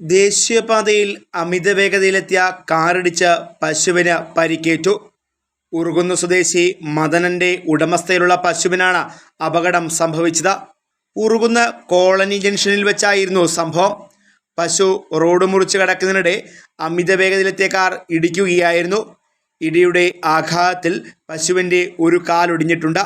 ദേശീയപാതയിൽ അമിത വേഗതയിലെത്തിയ കാറിടിച്ച് പശുവിന് പരിക്കേറ്റു. ഉറുകുന്ന് സ്വദേശി മദനന്റെ ഉടമസ്ഥയിലുള്ള പശുവിനാണ് അപകടം സംഭവിച്ചത്. ഉറുകുന്ന് കോളനി ജംഗ്ഷനിൽ വെച്ചായിരുന്നു സംഭവം. പശു റോഡ് മുറിച്ച് കടക്കുന്നതിനിടെ അമിത വേഗതയിലെത്തിയ കാർ ഇടിക്കുകയായിരുന്നു. ഇടിയുടെ ആഘാതത്തിൽ പശുവിന്റെ ഒരു കാലൊടിഞ്ഞിട്ടുണ്ട്.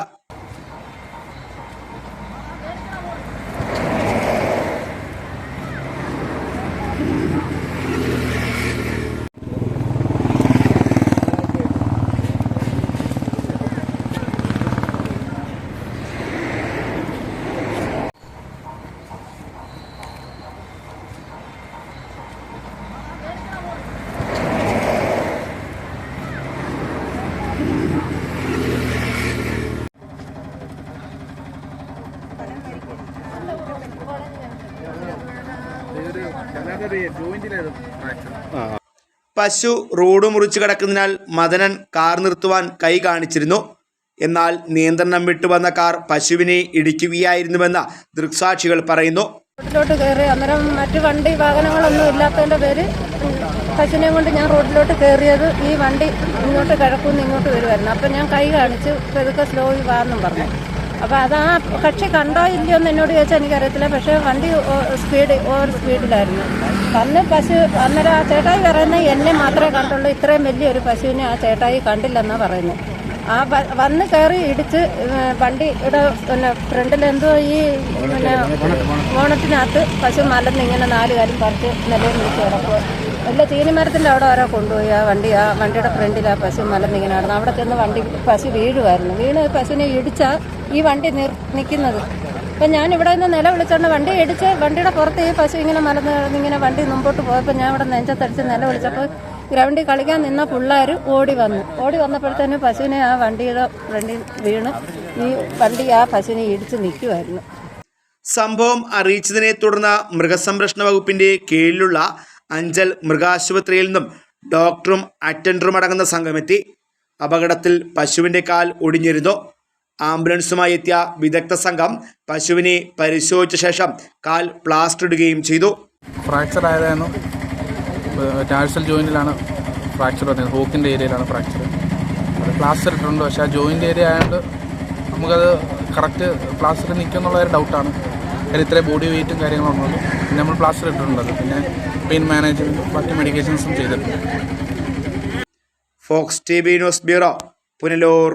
പശു റോഡ് മുറിച്ച് കിടക്കുന്നതിനാൽ മദനൻ കാർ നിർത്തുവാൻ കൈ കാണിച്ചിരുന്നു. എന്നാൽ നിയന്ത്രണം വിട്ടുവന്ന കാർ പശുവിനെ ഇടിക്കുകയായിരുന്നുവെന്ന ദൃക്സാക്ഷികൾ പറയുന്നു. റോഡിലോട്ട് കയറി അന്നേരം മറ്റു വണ്ടി വാഹനങ്ങളൊന്നും ഇല്ലാത്തതിന്റെ പേര് പശുവിനെ കൊണ്ട് ഞാൻ റോഡിലോട്ട് കയറിയത് ഈ വണ്ടി ഇങ്ങോട്ട് കിഴക്കുന്ന് ഇങ്ങോട്ട് വരുമായിരുന്നു അപ്പം ഞാൻ കൈ കാണിച്ചു പെതുക്കെ സ്ലോയിൽ വാന്നും പറഞ്ഞു. അപ്പോൾ അത് ആ കക്ഷി കണ്ടോ ഇല്ലയോ എന്ന് എന്നോട് ചോദിച്ചാൽ എനിക്കറിയത്തില്ല. പക്ഷേ വണ്ടി സ്പീഡ് ഓവർ സ്പീഡിലായിരുന്നു വന്ന് പശു അന്നേരം ആ ചേട്ടായി പറയുന്നത് എന്നെ മാത്രമേ കണ്ടുള്ളൂ. ഇത്രയും വലിയൊരു പശുവിനെ ആ ചേട്ടായി കണ്ടില്ലെന്നാണ് പറയുന്നത്. ആ വന്ന് കയറി ഇടിച്ച് വണ്ടിയുടെ പിന്നെ ഫ്രണ്ടിൽ എന്തോ ഈ പിന്നെ ഓണത്തിനകത്ത് പശു മലന്ന് ഇങ്ങനെ നാല് കാര്യം പറിച്ച് നിലയിൽ നിൽക്കുക കിടക്കുക വല്ല ചീനിമരത്തിന്റെ അവിടെ വരാ കൊണ്ടുപോയി? ആ വണ്ടി ആ വണ്ടിയുടെ ഫ്രണ്ടിൽ ആ പശു മലന്നിങ്ങനെ നടന്നു അവിടെ ചെന്ന് വണ്ടി പശു വീഴുമായിരുന്നു വീണ് പശുവിനെ ഇടിച്ചാൽ ഈ വണ്ടി നിർ നിൽക്കുന്നത് അപ്പം ഞാൻ ഇവിടെ നിന്ന് നില വിളിച്ചോണ്ട് വണ്ടി ഇടിച്ച് വണ്ടിയുടെ പുറത്ത് ഈ പശു ഇങ്ങനെ മലന്ന് ഇങ്ങനെ വണ്ടി മുമ്പോട്ട് പോയപ്പോൾ ഞാൻ ഇവിടെ നെഞ്ചത്തടിച്ച് നില വിളിച്ചപ്പോൾ ഗ്രൗണ്ടിൽ കളിക്കാൻ നിന്ന പിള്ളേർ ഓടി വന്നു. ഓടി വന്നപ്പോഴത്തേന് പശുവിനെ ആ വണ്ടിയുടെ ഫ്രണ്ടിൽ വീണ് ഈ വണ്ടി ആ പശുവിനെ ഇടിച്ച് നിൽക്കുമായിരുന്നു സംഭവം അറിയിച്ചതിനെ തുടർന്ന് മൃഗസംരക്ഷണ വകുപ്പിന്റെ കീഴിലുള്ള അഞ്ചൽ മൃഗാശുപത്രിയിൽ നിന്നും ഡോക്ടറും അറ്റൻഡറും അടങ്ങുന്ന സംഘമെത്തി. അപകടത്തിൽ പശുവിന്റെ കാൽ ഒടിഞ്ഞിരുന്നു. ആംബുലൻസുമായി എത്തിയ വിദഗ്ധ സംഘം പശുവിനെ പരിശോധിച്ച ശേഷം കാൽ പ്ലാസ്റ്റർ ഇടുകയും ചെയ്തു. ഫ്രാക്ചർ ആയതായിരുന്നു. ടാഴ്സൽ ജോയിന്റിലാണ് ഫ്രാക്ചർ വന്നത്. ഹോക്കിന്റെ ഏരിയയിലാണ് ഫ്രാക്ചർ. പ്ലാസ്റ്റർ ഇട്ടിട്ടുണ്ട്. പക്ഷേ ആ ജോയിന്റ് ഏരിയ ആയതുകൊണ്ട് നമുക്കത് കറക്റ്റ് പ്ലാസ്റ്റർ നിൽക്കുന്നുള്ള ഒരു ഡൗട്ടാണ്. കാര്യം ഇത്രയും ബോഡി വെയിറ്റും കാര്യങ്ങളും ഉള്ളത് പിന്നെ നമ്മൾ പ്ലാസ്റ്റർ ഇട്ടിട്ടുള്ളത്. പിന്നെ പെയിൻ മാനേജ്മെന്റും ബാക്കി മെഡിക്കേഷൻസും ചെയ്തിട്ടുണ്ട്. Fox T V news bureau Punalur.